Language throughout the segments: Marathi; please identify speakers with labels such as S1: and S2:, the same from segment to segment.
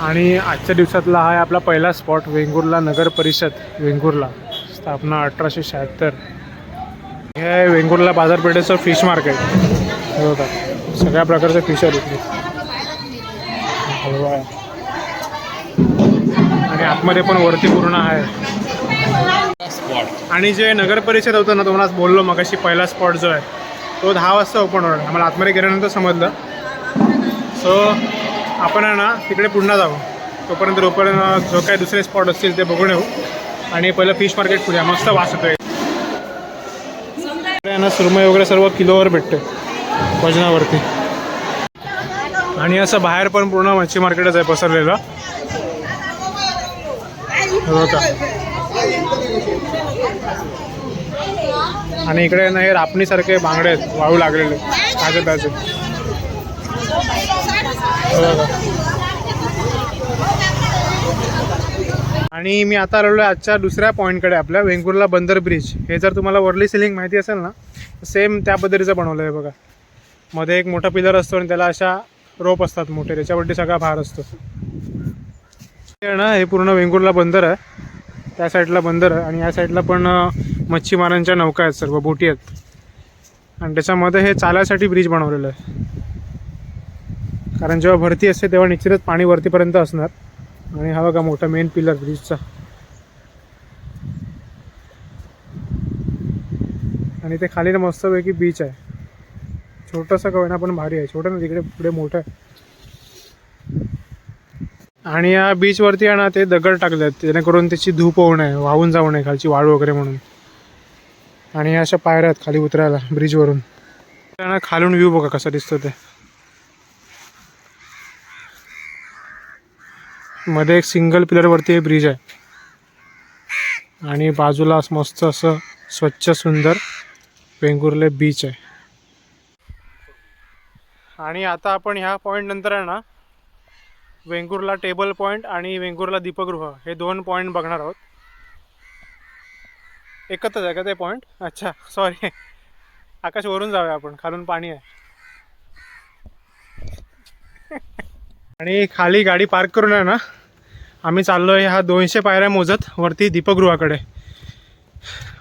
S1: आणि आजच्या दिवसातला हा आहे आपला पहिला स्पॉट वेंगुर्ला नगर परिषद वेंगुर्ला स्थापना अठराशे शहात्तर. हे आहे वेंगुर्ला बाजारपेठेचं फिश मार्केट हे बघा सगळ्या प्रकारचे फिश आहेत इथे. हलवा आणि आतमध्ये पण वरती पूर्ण आहे.
S2: स्पॉट
S1: आणि जे नगर परिषद होतं ना तुम्हाला बोललो मगाशी पहिला स्पॉट जो आहे तो दहा वाजता ओपन होणार आम्हाला आतमध्ये गेल्यानंतर समजलं. सो आपण आहे ना तिकडे पुन्हा जाऊ. तोपर्यंत तोपर्यंत जो काही दुसरे स्पॉट असतील ते बघून येऊ. आणि पहिलं फिश मार्केट पुढे. मस्त वास येतोय. इकडे आहे ना सुरमई वगैरे सर्व किलोवर भेटते वजनावरती आणि असं बाहेर पण पूर्ण मच्छी मार्केटच आहे पसरलेलं. आणि इकडे ना हे रापणीसारखे बांगडे आहेत. वाळू लागलेले. ताजे ताजे. आणि मी आता आलेलो आहे आजच्या दुसऱ्या पॉईंटकडे आपल्या वेंगुर्ला बंदर ब्रिज. हे जर तुम्हाला वरली सिलिंग माहिती असेल ना सेम त्या पद्धतीचं बनवलं आहे बघा. मध्ये एक मोठा पिलर असतो आणि त्याला अशा रोप असतात मोठे त्याच्यावरती सगळा भार असतो. आहे ना हे पूर्ण वेंगुर्ला बंदर आहे. त्या साईडला बंदर आहे आणि या साईडला पण मच्छीमारांच्या नौका आहेत सर्व बोटी आहेत. आणि त्याच्यामध्ये हे चालायसाठी ब्रिज बनवलेलं आहे. कारण जेव्हा भरती असते तेव्हा निश्चितच पाणी वरतीपर्यंत असणार. आणि हा बघा मोठा मेन पिलर ब्रिजचा आणि ते खाली ना मस्तपैकी बीच आहे. छोटंसं कवना पण भारी आहे. छोटं ना तिकडे पुढे मोठं आहे. आणि या बीचवरती आहे ना ते दगड टाकले आहेत जेणेकरून त्याची धूप होऊ नये वाहून जाऊ नये खालची वाळू वगैरे म्हणून. आणि या अशा पायऱ्या आहेत खाली उतरायला ब्रिजवरून खालून व्ह्यू बघा कसा दिसतो ते. मध्ये एक सिंगल पिलरवरती हे ब्रिज आहे. आणि बाजूला असं मस्त असं स्वच्छ सुंदर वेंगुर्ले बीच आहे. आणि आता आपण ह्या पॉईंट नंतर आहे ना वेंगुर्ला टेबल पॉईंट आणि वेंगुर्ला दीपगृह हे दोन पॉईंट बघणार आहोत. एकत्रच आहे का ते पॉईंट अच्छा सॉरी आकाश वरून जाऊया आपण खालून पाणी आहे. आणि खाली गाडी पार्क करून आहे ना आम्ही चाललो आहे हा दोनशे पायऱ्या मोजत वरती दीपगृहाकडे.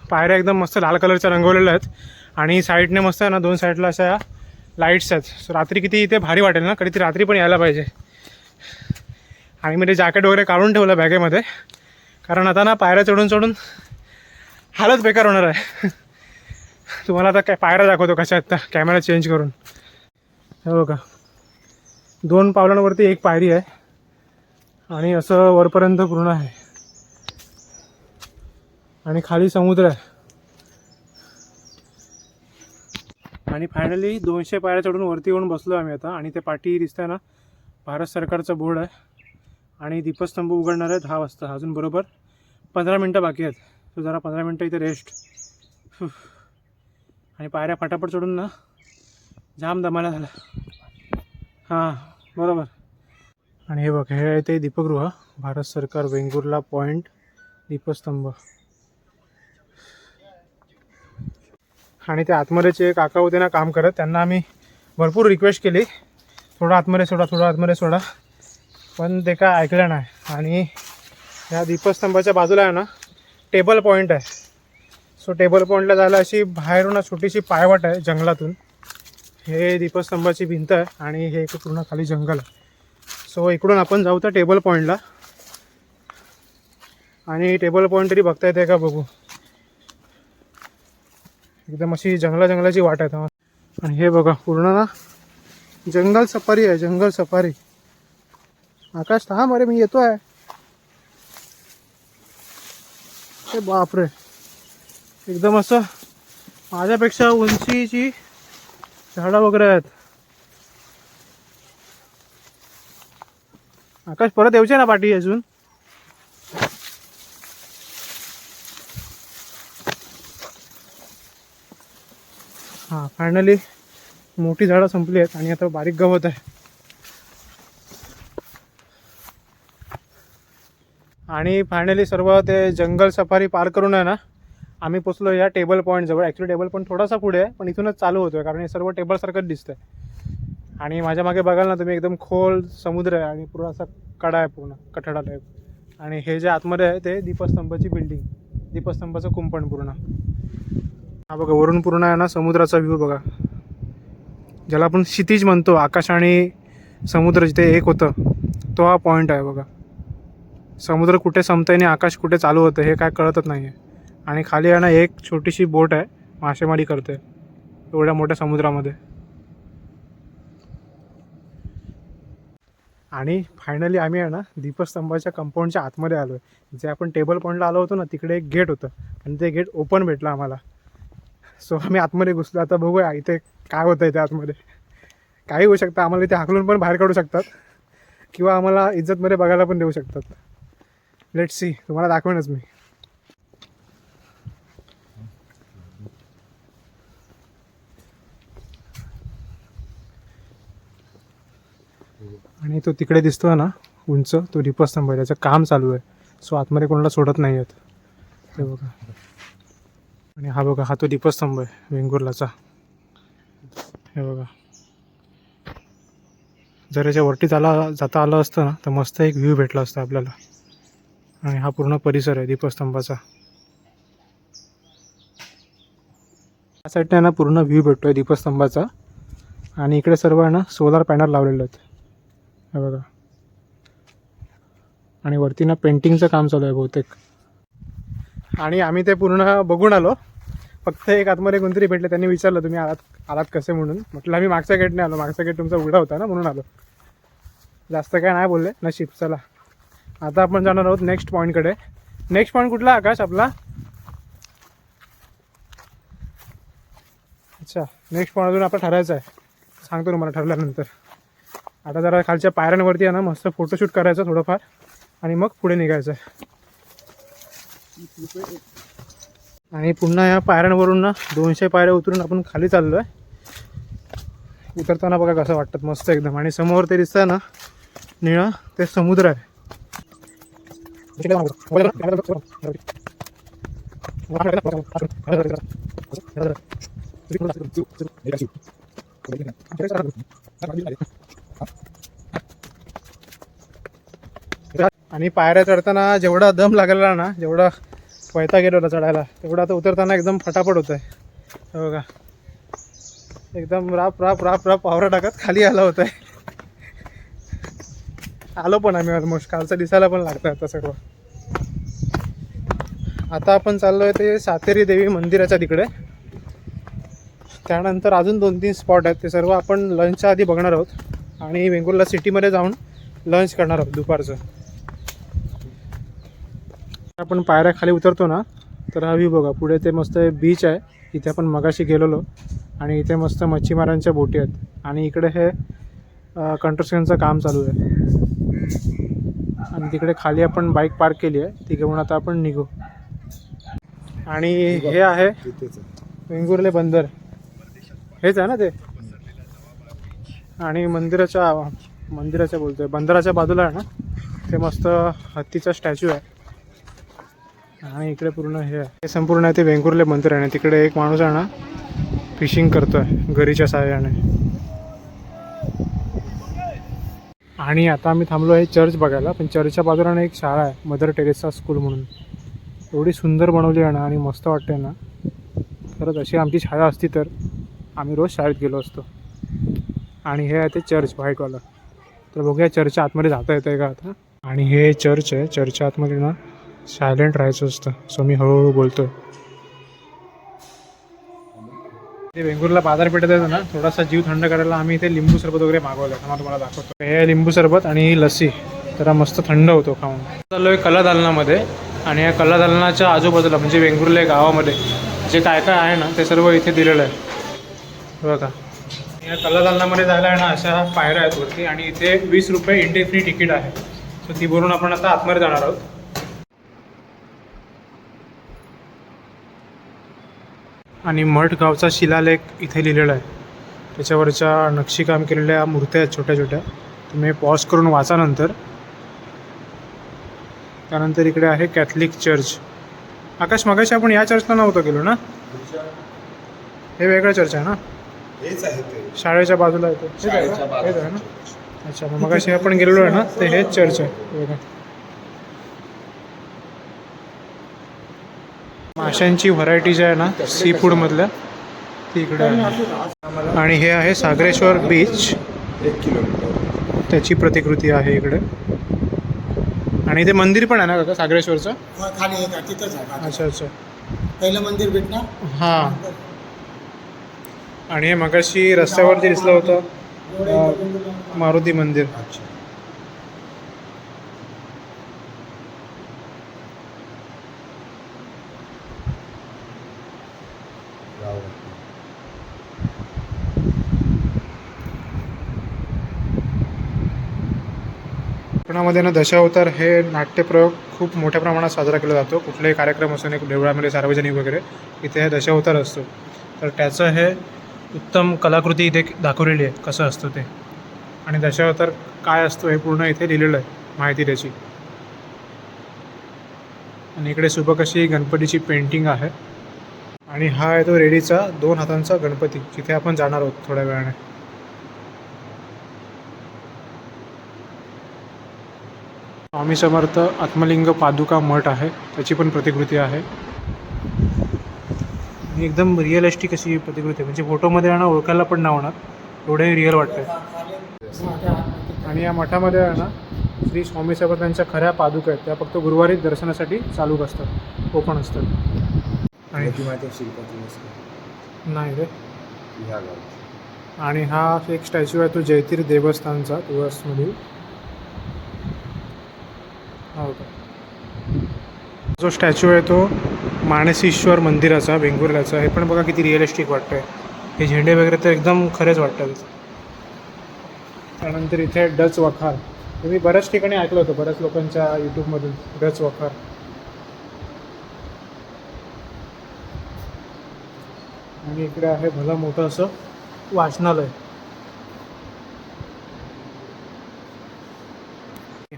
S1: पायऱ्या एकदम मस्त लाल कलरच्या रंगवलेल्या आहेत. आणि साईडने मस्त आहे ना दोन साईडला अशा लाईट्स आहेत. सो रात्री किती इथे भारी वाटेल ना कधी ती रात्री पण यायला पाहिजे. आणि मी ते जॅकेट वगैरे काढून ठेवलं बॅगेमध्ये. कारण आता ना पायऱ्या चढून चढून हालत बेकार होणार आहे. तुम्हाला आता काय पायऱ्या दाखवतो कशा आहेत त्या कॅमेरा चेंज करून. हो का दोन पावलांवरती एक पायरी आहे. आणि असं वरपर्यंत पूर्ण आहे. आणि खाली समुद्र आहे. आणि फायनली दोनशे पायऱ्या चढून वरती येऊन बसलो आम्ही आता. आणि ते पाठी दिसतंय ना भारत सरकारचा बोर्ड आहे. आणि दीपस्तंभ उघडणार आहे दहा वाजता. अजून बरोबर पंधरा मिनटं बाकी आहेत. तो जरा पंधरा मिनटं इथे रेस्ट आणि पायऱ्या फटाफट चढून ना जाम दमाला झाला हां बरोबर. आणि हे बघ हे आहे ते दीपगृह. भारत सरकार वेंगुर्ला पॉईंट दीपस्तंभ. आणि ते आतमध्येचे एक काका होते ना काम करत त्यांना आम्ही भरपूर रिक्वेस्ट केली. थोडं आतमध्ये सोडा थोडं आतमध्ये सोडा. पण ते काय ऐकलं नाही. आणि या दीपस्तंभाच्या बाजूला आहे ना टेबल पॉईंट आहे. सो टेबल पॉईंटला जायला अशी बाहेरून छोटीशी पायवाट आहे जंगलातून. हे दीपस्तंभाची भिंत आहे आणि हे एक पूर्ण खाली जंगल आहे. सो इकडून आपण जाऊ त्या टेबल पॉईंटला आणि टेबल पॉईंट तरी बघता येते का बघू. एकदम अशी जंगला जंगलाची वाट आहे आणि हे बघा पूर्ण ना जंगल सफारी आहे जंगल सफारी. आकाश थांब अरे मी येतो आहे बापरे. एकदम असं माझ्यापेक्षा उंचीची झाडं वगैरे आहेत. आकाश परत येऊचे ना पाठी अजून? हां फायनली मोठी झाडं संपली आहेत आणि आता बारीक गवत आहे. आणि फायनली सर्व ते जंगल सफारी पार करून आहे ना? आम्ही पोचलो या टेबल पॉईंट जवळ. ॲक्च्युली टेबल पॉईंट थोडासा पुढे आहे पण इथूनच चालू होतोय कारण हे सर्व टेबलसारखंच दिसतंय. आणि माझ्या मागे बघाल ना तुम्ही एकदम खोल समुद्र आहे आणि पूर्ण असा कडा आहे पूर्ण कठडा टाईप आणि हे जे आतमध्ये आहे ते दीपस्तंभाची बिल्डिंग दीपस्तंभाचं कुंपण पूर्ण. हा बघा वरून पूर्ण आहे ना समुद्राचा व्ह्यू बघा. ज्याला आपण क्षितिज म्हणतो आकाश आणि समुद्र जिथे एक होतं तो हा पॉईंट आहे बघा. समुद्र कुठे संपतंय आणि आकाश कुठे चालू होतं हे काय कळतच नाही आहे आणि खाली आहे ना एक छोटीशी बोट आहे मासेमारी करते एवढ्या मोठ्या समुद्रामध्ये. आणि फायनली आम्ही आहे ना दीपस्तंभाच्या कंपाऊंडच्या आतमध्ये आलो आहे जे आपण टेबल पॉईंटला आलो होतो ना तिकडे एक गेट होतं. आणि ते गेट ओपन भेटलं आम्हाला. सो आम्ही आतमध्ये घुसलो. आता बघूया इथे काय होतं आहे त्या आतमध्ये. काही होऊ शकतं आम्हाला इथे हाकलून पण बाहेर काढू शकतात. किंवा आम्हाला इज्जतमध्ये बघायला पण देऊ शकतात. लेट सी तुम्हाला दाखवेनच मी. आणि तो तिकडे दिसतोय ना उंच तो दीपस्तंभ आहे त्याचं काम चालू आहे. सो आतमध्ये कोणाला सोडत नाही आहेत. ते बघा. आणि हा बघा हा तो दीपस्तंभ आहे वेंगुर्लाचा हे बघा. जर याच्या वरती जाला जाता आलं असतं ना तर मस्त एक व्ह्यू भेटला असता आपल्याला. आणि हा पूर्ण परिसर आहे दीपस्तंभाचा या साईडने ना पूर्ण व्ह्यू आहे दीपस्तंभाचा आणि इकडे सर्व आहे ना सोलार पॅनल लावलेले आहेत. हे बघा. आणि वरती ना पेंटिंगचं काम चालू आहे बहुतेक. आणि आम्ही ते पूर्ण बघून आलो. फक्त एक आतमध्ये कोणतरी भेटले त्यांनी विचारलं तुम्ही आलात आलात कसे म्हणून? म्हटलं आम्ही मागच्या गेटने आलो. मागचा गेट तुमचा उघडा होता ना म्हणून आलो. जास्त काय नाही बोलले. नशीब चला. आता आपण जाणार आहोत नेक्स्ट पॉईंटकडे नेक्स्ट पॉईंट कुठला आकाश आपला? अच्छा नेक्स्ट पॉईंट अजून आपला ठरायचा आहे. सांगतो तुम्हाला ठरल्यानंतर. आता जरा खालच्या पायऱ्यांवरती आहे ना मस्त फोटोशूट करायचं थोडंफार. आणि मग पुढे निघायचं. आहे आणि पुन्हा या पायऱ्यांवरून ना दोनशे पायऱ्या उतरून आपण खाली चाललो आहे उतरताना बघा कसं वाटतं मस्त एकदम. आणि समोर ते दिसतं ना निळं ते समुद्र आहे. आणि पायऱ्या चढताना जेवढा दम लागलेला ना जेवढा वैता गेलेला चढायला तेवढा आता उतरताना एकदम फटाफट होत आहे बघा. एकदम राप राप राप राप पावरा टाकत खाली आला होत आहे आलो पण आम्ही ऑलमोस्ट कालचं दिसायला पण लागतं आता सर्व आता आपण चाललो आहे ते सातेरी देवी मंदिराच्या तिकडे. त्यानंतर अजून दोन तीन स्पॉट आहेत. ते सर्व आपण लंचच्या आधी बघणार आहोत. आणि वेंगुर्ला सिटीमध्ये जाऊन लंच करणार आहोत दुपारचं. आपण पायऱ्या खाली उतरतो ना तर हा व्ह्यू बघा. पुढे ते मस्त बीच आहे. इथे आपण मगाशी गेलेलो आणि इथे मस्त मच्छीमारांच्या बोटी आहेत. आणि इकडे हे कंस्ट्रक्शनचं काम चालू आहे. आणि तिकडे खाली आपण बाईक पार्क केली आहे. ती घेऊन आता आपण निघू. आणि हे आहे. वेंगुर्ले बंदर. हेच आहे ना ते? आणि मंदिराच्या मंदिराच्या बोलतोय बंदराच्या बाजूला आहे ना? ते मस्त हत्तीचा स्टॅच्यू आहे. आणि इकडे पूर्ण हे आहे. हे संपूर्ण आहे ते वेंगुर्ले मंदिर आहे. तिकडे एक माणूस आहे ना फिशिंग करतोय गरीच्या सहाय्याने. आणि आता आम्ही थांबलो आहे चर्च बघायला. पण चर्चच्या बाजूला ना एक शाळा आहे मदर टेरेसा स्कूल म्हणून. एवढी सुंदर बनवली आहे ना आणि मस्त वाटते ना. खरंच अशी आमची शाळा असती तर आम्ही रोज शाळेत गेलो असतो. आणि हे आहे ते चर्च व्हाईटवालं. तर बघूया चर्चच्या आतमध्ये जाता येतं आहे का आता? आणि हे चर्च आहे. चर्चच्या आतमध्ये ना सायलेंट राहायचं असतं. सो मी हळूहळू बोलतोय. ते वेंगुर्ला बाजारपेठेत येतो ना थोडासा जीव थंड करायला आम्ही इथे लिंबू सरबत वगैरे मागवलं आहे तुम्हाला दाखवतो. हे लिंबू सरबत आणि ही लस्सी. जरा मस्त थंड होतो खाऊन. चाललो आहे कला दालनामध्ये आणि या कला दालनाच्या आजूबाजूला म्हणजे वेंगुर्ले गावामध्ये जे काय काय आहे ना ते सर्व इथे दिलेलं आहे. बघा. या कला दालनामध्ये जायला आहे ना अशा पायऱ्या आहेत वरती आणि इथे वीस रुपये एंट्री फ्री तिकीट आहे. सो ती भरून आपण आता आतमध्ये जाणार आहोत. आणि मठ गावचा शिलालेख इथे लिहिलेला आहे. त्याच्यावरच्या नक्षीकाम केलेल्या मूर्त्या आहेत छोट्या छोट्या. तुम्ही पॉज करून वाचा नंतर. त्यानंतर इकडे आहे कॅथलिक चर्च आकाश मगाशी आपण या चर्चला नव्हतं गेलो ना? हे वेगळं चर्च आहे ना?
S2: हेच आहे ते.
S1: शाळेच्या बाजूला येतो हेच आहे
S2: शाळेच्या
S1: का?
S2: बाजूला.
S1: हेच आहे ना. अच्छा मग मगाशी आपण गेलेलो आहे ना ते हेच चर्च आहे. बघा. माशांची व्हरायटी जी आहे ना सी फूडमधल्या ती इकडे आहे. आणि हे आहे सागरेश्वर बीच
S2: एक किलोमीटर.
S1: त्याची प्रतिकृती आहे इकडे. आणि ते मंदिर पण आहे ना काका सागरेश्वरचं?
S3: आहे तिथंच आहे?
S1: अच्छा अच्छा.
S3: पहिलं मंदिर भेटणार?
S1: हां. आणि हे मगाशी रस्त्यावरती दिसलं होतं मारुती मंदिर.
S2: अच्छा.
S1: कोकणामध्ये ना दशावतार हे नाट्यप्रयोग खूप मोठ्या प्रमाणात साजरा केला जातो. कुठलाही कार्यक्रम असो नाही देवळामध्ये सार्वजनिक वगैरे इथे हे दशावतार असतो. तर त्याचं हे उत्तम कलाकृती इथे दाखवलेली आहे. कसं असतं ते? आणि दशावतार काय असतो हे पूर्ण इथे लिहिलेलं आहे माहिती त्याची. आणि इकडे सुबक अशी गणपतीची पेंटिंग आहे. आणि हा आहे तो रेडीचा दोन हातांचा गणपती जिथे आपण जाणार आहोत थोड्या वेळाने. स्वामी समर्थ आत्मलिंग पादुका मठ आहे त्याची पण प्रतिकृती आहे. आणि एकदम रिअलिस्टिक अशी प्रतिकृती आहे. म्हणजे फोटोमध्ये ना ओळखायला पण नाही होणार. एवढे रिअल वाटतं आणि या मठामध्ये आहे ना श्री स्वामी समर्थांच्या खऱ्या पादुका आहेत. त्या फक्त गुरुवारी दर्शनासाठी चालू असतात. ओपन असतात. आणि नाही रे. आणि हा एक स्टॅच्यू आहे तो जयतीर देवस्थानचा तुळसमधील हा होता. जो स्टॅच्यू आहे तो मानसीश्वर मंदिराचा वेंगुर्ल्याचा हे पण बघा किती रिअलिस्टिक वाटतं आहे हे झेंडे वगैरे तर एकदम खरेच वाटतात. त्यानंतर इथे डच वखार. हे मी बऱ्याच ठिकाणी ऐकलं होतं बऱ्याच लोकांच्या यूट्यूबमधून डच वखार. आणि इकडे आहे भलं मोठं असं वाचनालय.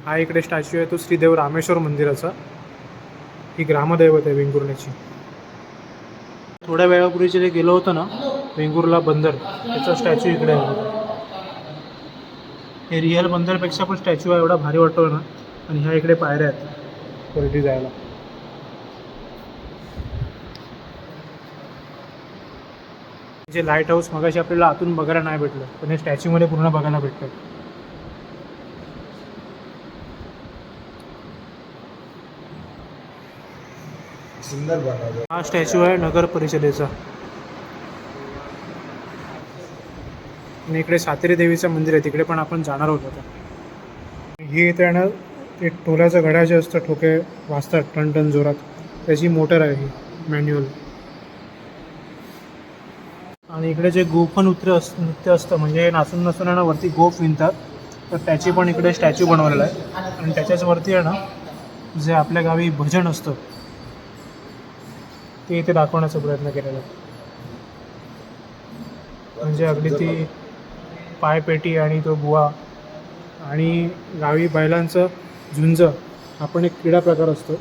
S1: हा इकडे स्टॅच्यू आहे तो श्रीदेव रामेश्वर मंदिराचा. ही ग्रामदैवत आहे वेंगुर्ल्याची. थोड्या वेळापूर्वी जे गेलो होतं ना वेंगुर्ला बंदर त्याचा स्टॅच्यू इकडे आहे. हे रिअल बंदरपेक्षा पण स्टॅच्यू आहे एवढा भारी वाटतो ना. आणि ह्या इकडे पायऱ्या आहेत वरती जायला. जे लाइट हाऊस मगाशी आपल्याला आतून बघायला नाही भेटलं पण हे स्टॅच्यूमध्ये पूर्ण बघायला भेटतं.
S2: सुंदर बनवलं.
S1: हा स्टॅच्यू आहे नगर परिषदेचा. आणि इकडे सातेरी देवीचं मंदिर आहे तिकडे पण आपण जाणार होतो आता. ही इथे आहे ना ते टोल्याचं घड्याळ जे असतं ठोके वाजतात टन टन जोरात. त्याची मोटर आहे ही मॅन्युअल. आणि इकडे जे गोफन नृत्य अस नृत्य असतं म्हणजे नाचून नसून आहे ना वरती गोफ विणतात. तर त्याची पण इकडे स्टॅच्यू बनवलेला आहे. आणि त्याच्याच वरती आहे ना जे आपल्या गावी भजन असतं ते इथे दाखवण्याचा प्रयत्न केलेला म्हणजे अगदी ती पायपेटी आणि तो बुवा आणि गावी बैलांचं झुंज आपण एक क्रीडा प्रकार असतो.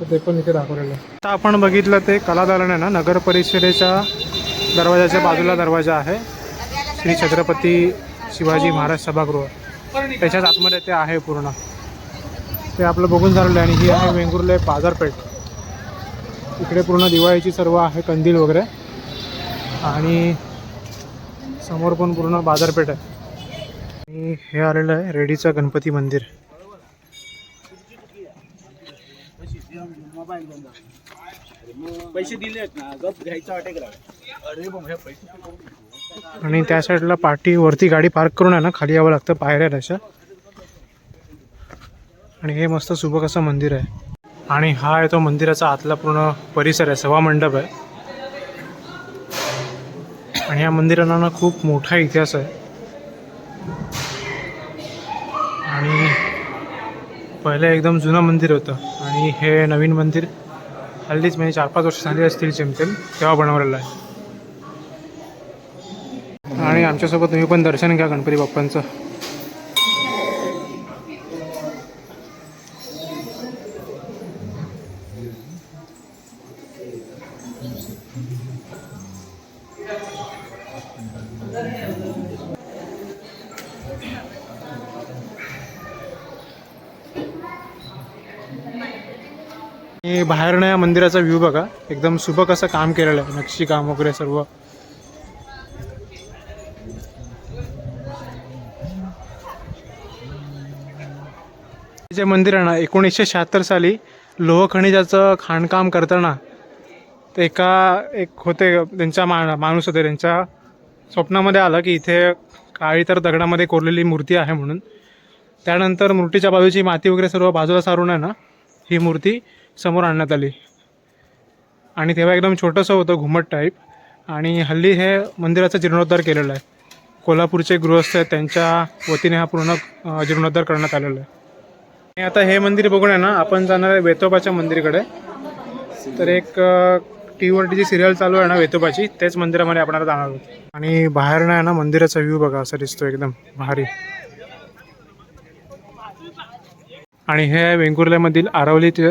S1: तर ते पण इथे दाखवलेलं आहे. आता आपण बघितलं ते कलादालन आहे ना नगर परिषदेच्या दरवाजाच्या बाजूला दरवाजा आहे. श्री छत्रपती शिवाजी महाराज सभागृह. त्याच्याच आतमध्ये ते आहे पूर्ण. ते आपलं बघून झालेलं आहे आणि ही आहे वेंगुर्ले बाजारपेठ. इकडे पूर्ण दिवाळीची सर्व आहे कंदील वगैरे. आणि समोर पण पूर्ण बाजारपेठ आहे. आणि हे आलेलं आहे रेडीचं गणपती मंदिर.
S3: पैसे दिलेत ना गप घ्यायचा वाटेल अरे मग हे पैसे
S1: आणि त्या साईडला पाठी वरती गाडी पार्क करून आहे ना खाली यावं लागतं पायऱ्या आहेत अशा. आणि हे मस्त सुबक असं मंदिर आहे. आणि हा आहे तो मंदिराचा आतला पूर्ण परिसर आहे सभा मंडप आहे. आणि या मंदिरांना ना खूप मोठा इतिहास आहे. आणि पहिलं एकदम जुनं मंदिर होतं. आणि हे नवीन मंदिर हल्लीच म्हणजे चार पाच वर्ष झाली असतील जेमतेम तेव्हा बनवलेलं आहे. आणि आमच्यासोबत तुम्ही पण दर्शन घ्या गणपती बाप्पांचं. आणि या मंदिराचा व्ह्यू बघा. एकदम सुबक असं काम केलेलं आहे. नक्षी काम वगैरे सर्व. जे मंदिर आहे ना एकोणीसशे शहात्तर साली लोह खनिजाचं खाणकाम करताना ते एका एक होते त्यांच्या मा माणूस होते. त्यांच्या स्वप्नामध्ये आलं की इथे काळी तर दगडामध्ये कोरलेली मूर्ती आहे म्हणून. त्यानंतर मूर्तीच्या बाजूची माती वगैरे सर्व बाजूला सारून आहे ना ही मूर्ती समोर आणण्यात आली. आणि तेव्हा एकदम छोटंसं होतं घुमट टाईप आणि हल्ली हे मंदिराचा जीर्णोद्धार केलेला आहे. कोल्हापूरचे गृहस्थ आहेत त्यांच्या वतीने हा पूर्ण जीर्णोद्धार करण्यात आलेला आहे. आणि आता हे मंदिर बघून आहे ना आपण जाणार आहे वेतोबाच्या मंदिरकडे. तर एक टी व्हीवरती जी सिरियल चालू आहे ना वेतोबाची तेच मंदिरामध्ये आपण आता जाणार आहोत. आणि बाहेर आहे ना मंदिराचा व्ह्यू बघा असा दिसतो एकदम भारी. आणि हे वेंगुर्ल्यामधील आरवलीतील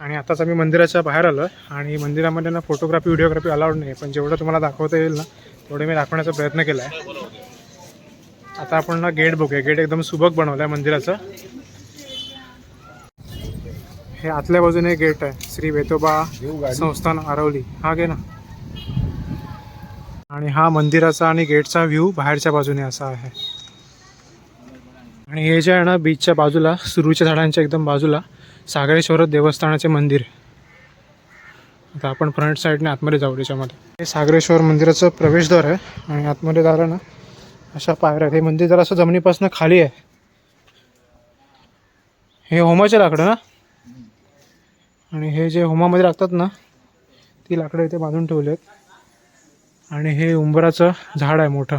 S1: आणि आताच आम्ही मंदिराच्या बाहेर आलो आणि मंदिरामध्ये ना फोटोग्राफी व्हिडिओग्राफी अलाउड नाही पण जेवढं तुम्हाला दाखवता येईल ना तेवढं मी दाखवण्याचा प्रयत्न केला आहे आता आपण ना गेट बघूया. गेट एकदम सुबक बनवलं आहे मंदिराचं. हे आतल्या बाजूने गेट आहे. श्री वेतोबा संस्थान आरवली. हा घे ना. आणि हा मंदिराचा आणि गेटचा व्ह्यू बाहेरच्या बाजूने असा आहे. आणि हे जे आहे ना बीचच्या बाजूला सुरूच्या झाडांच्या एकदम बाजूला सागरेश्वर देवस्थानाचे मंदिर. आता आपण फ्रंट साईडने आतमध्ये जाऊ त्याच्यामध्ये. हे सागरेश्वर मंदिराचं प्रवेशद्वार आहे. आणि आतमध्ये झालं ना अशा पायऱ्या आहेत. हे मंदिर जरा असं जमिनीपासून खाली आहे. हे होमाचे लाकडं ना? आणि हे जे होमामध्ये लागतात ना ती लाकडं इथे बांधून ठेवली आहेत आणि हे उंबराचं झाड आहे मोठं.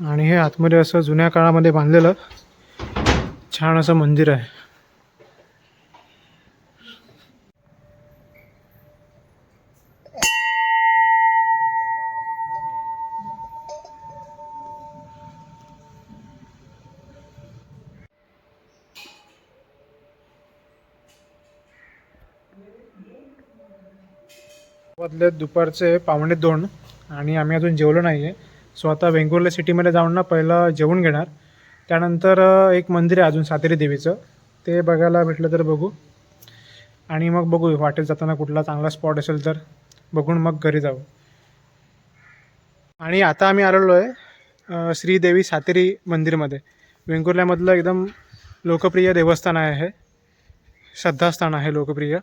S1: आणि हे आतमध्ये असं जुन्या काळामध्ये बांधलेलं छान असं मंदिर आहे. वाजले दुपारचे पावणे दोन आणि आम्ही अजून जेवलो नाही आहे सो आता वेंगुर्ला सिटीमध्ये जाऊन ना पहिलं जेवून घेणार. त्यानंतर एक मंदिर आहे अजून सातेरी देवीचं. ते बघायला भेटलं तर बघू. आणि मग बघू वाटेत जाताना कुठला चांगला स्पॉट असेल तर. बघून मग घरी जाऊ. आणि आता आम्ही आलेलो आहे श्रीदेवी सातेरी मंदिरमध्ये. वेंगुर्ल्यामधलं एकदम लोकप्रिय देवस्थान आहे. हे श्रद्धास्थान आहे लोकप्रिय.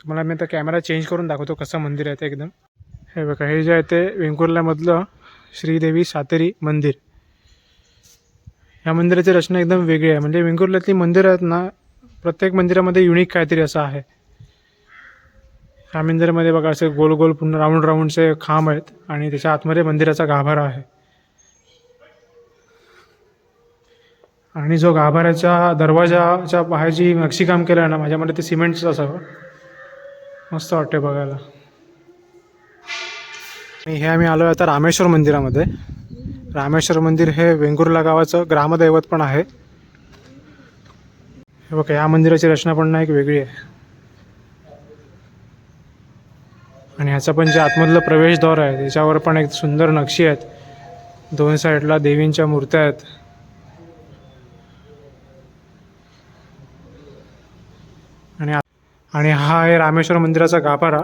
S1: तुम्हाला मी आता कॅमेरा चेंज करून दाखवतो कसं मंदिर आहे ते एकदम. हे बघा हे जे आहे ते वेंगुर्ल्यामधलं श्रीदेवी सातेरी मंदिर. ह्या मंदिराची रचना एकदम वेगळी आहे. म्हणजे वेंगुर्ल्यातली मंदिरं आहेत ना प्रत्येक मंदिरामध्ये युनिक काहीतरी असं आहे. ह्या मंदिरामध्ये बघा असे गोल गोल पूर्ण राऊंड राऊंडचे खांब आहेत आणि त्याच्या आतमध्ये मंदिराचा गाभारा आहे. आणि जो गाभाऱ्याच्या दरवाजाच्या बाहेर जी नक्षीकाम केलं आहे ना माझ्या मते ते सिमेंटचं असावं. मस्त वाटते बघायला. आणि हे आम्ही आलो आहे आता रामेश्वर मंदिरामध्ये. रामेश्वर मंदिर हे वेंगुर्ला गावाचं ग्रामदैवत पण आहे. हे बघा या मंदिराची रचना पण ना एक वेगळी आहे. आणि ह्याचं पण जे आतमधलं प्रवेशद्वार आहे त्याच्यावर पण एक सुंदर नक्षी आहेत. दोन साईडला देवींच्या मूर्त्या आहेत आणि आत- आणि हा आहे रामेश्वर मंदिराचा गाभारा.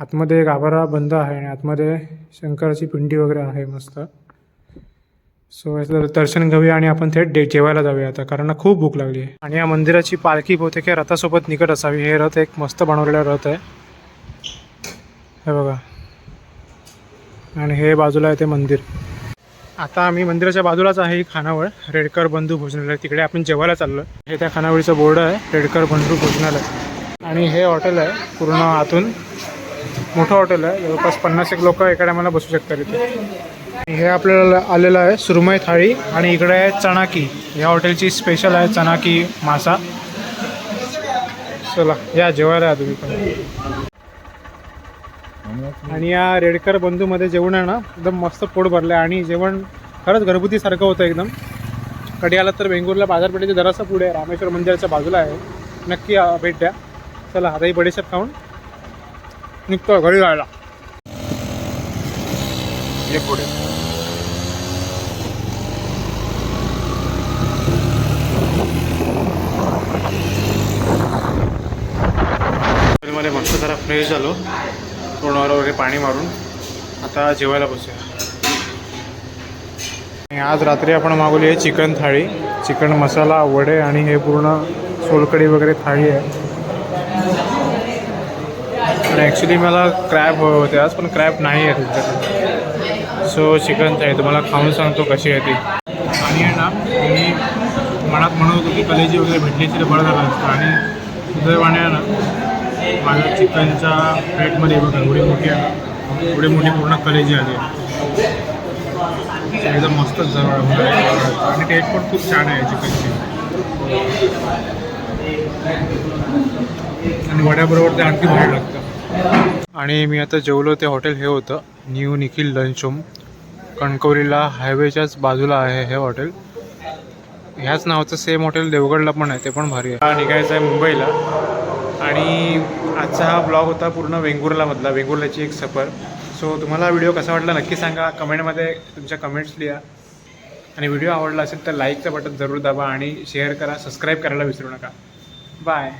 S1: आतमध्ये गाभारा बंद आहे आणि आतमध्ये शंकराची पिंडी वगैरे आहे मस्त. सो याचं दर्शन घेऊया आणि आपण थेट डे जेवायला जाऊया आता कारण खूप भूक लागली आहे. आणि या मंदिराची पालखी बहुतेक या रथासोबत निकट असावी. हे रथ एक मस्त बनवलेला रथ आहे. हे बघा. आणि हे बाजूला आहे ते मंदिर. आता आम्ही मंदिराच्या बाजूलाच आहे ही खानावळ रेडकर बंधू भोजनालय. तिकडे आपण जेवायला चाललो हे त्या खानावळीचं बोर्ड आहे रेडकर बंधू भोजनालय. आणि हे हॉटेल आहे पूर्ण आतून. मोठं हॉटेल आहे जवळपास पन्नास एक लोक एका टायमाला बसू शकतात इथे. हे आपल्याला आलेलं आहे सुरमय थाळी आणि इकडे आहे चणाकी. या हॉटेलची स्पेशल आहे चणाकी मासा. चला या जेवायला या तुम्ही पण. आणि या रेडकर बंधूमध्ये जेवण आहे ना एकदम मस्त पोट भरलं आहे. आणि जेवण खरंच घरगुतीसारखं होतं एकदम. कधी आलात तर वेंगुर्ला बाजारपेठेच्या जरासं पुढे आहे, रामेश्वर मंदिराच्या बाजूला आहे. नक्की भेट द्या. चला आताही बडेशेप खाऊन निघतो घरी जायला. पुढे. मध्ये मस्त जरा फ्रेश झालो. तोंडावर वगैरे पाणी मारून आता जेवायला बसूया. आणि आज रात्री आपण मागवली आहे चिकन थाळी. चिकन मसाला वडे आणि हे पूर्ण सोलकडी वगैरे थाळी आहे. पण ॲक्च्युली मला क्रॅब हवे होते. आज पण क्रॅब नाही आहे तुमच्याकडे. सो चिकन आहे. तुम्हाला खाऊन सांगतो कशी आहे ती. आणि आहे ना मी मनात म्हणत होतो की कलेजी वगैरे भेटली तर बरं झालं असतं. आणि सुदैवाने आहे ना माझ्या चिकनच्या प्लेटमध्ये बघा एवढी मोठी आहे एवढी मोठी पूर्ण कलेजी आली एकदम मस्तच जवळ आणि टेस्ट पण खूप छान आहे चिकनची. आणि वड्याबरोबर ते आणखी भारी लागतं. आणि मी आता जेवलो ते हॉटेल हे होतं न्यू निखिल लंच होम. कणकवलीला हायवेच्याच बाजूला आहे हे हॉटेल. ह्याच नावाचं सेम हॉटेल देवगडला पण आहे ते पण भारी आहे. निघायचं आहे मुंबईला. आणि आजचा हा ब्लॉग होता पूर्ण वेंगुर्लामधला वेंगुर्ल्याची एक सफर. सो तुम्हाला व्हिडिओ कसा वाटला नक्की सांगा. कमेंटमध्ये तुमच्या कमेंट्स लिहा. आणि व्हिडिओ आवडला असेल तर लाईकचं बटन जरूर दाबा आणि शेअर करा. सबस्क्राईब करायला विसरू नका. बाय